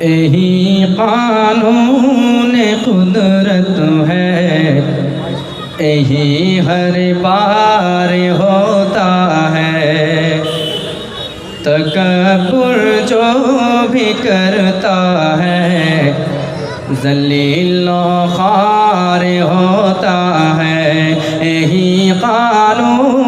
یہی قانون قدرت ہے۔ یہی ہر بار ہوتا ہے۔ تکبر جو بھی کرتا ہے، ذلیل و خوار ہوتا ہے۔ یہی قانون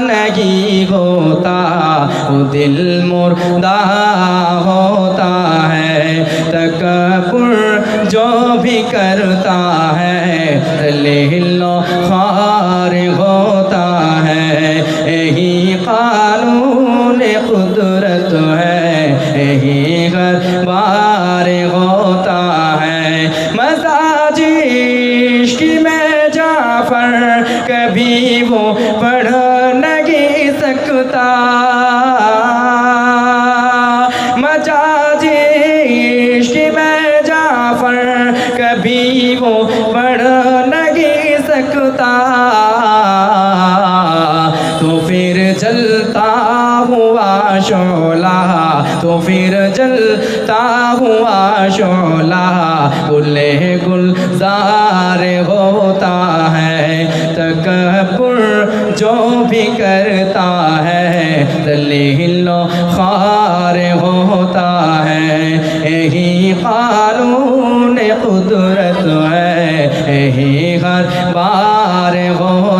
نہیں ہوتا وہ دل مردہ ہوتا ہے تکبر جو بھی کرتا ہے لہلو خار ہوتا ہے یہی قانون قدرت ہے یہی ہر بار ہوتا ہے مزاج عشق میں جعفر کبھی وہ پڑھ شعلہ، تو پھر جلتا ہوا شعلہ گلے گلزار ہوتا ہے، تکبر جو بھی کرتا ہے دلیل و خار ہوتا ہے، یہی قانون قدرت ہے، یہی ہر بار ہوتا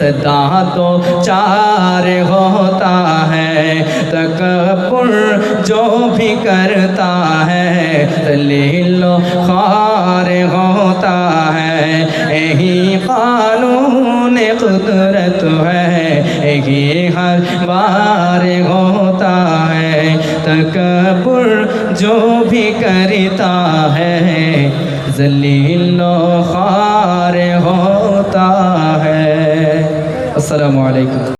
صدا تو چار ہوتا ہے، تکبر جو بھی کرتا ہے دلیل و خار ہوتا ہے۔ یہی قانون قدرت ہے، یہی ہر بار ہوتا ہے۔ تکبر جو بھی کرتا ہے ذلیل و خوار ہوتا ہے۔ আসসালামু আলাইকুম।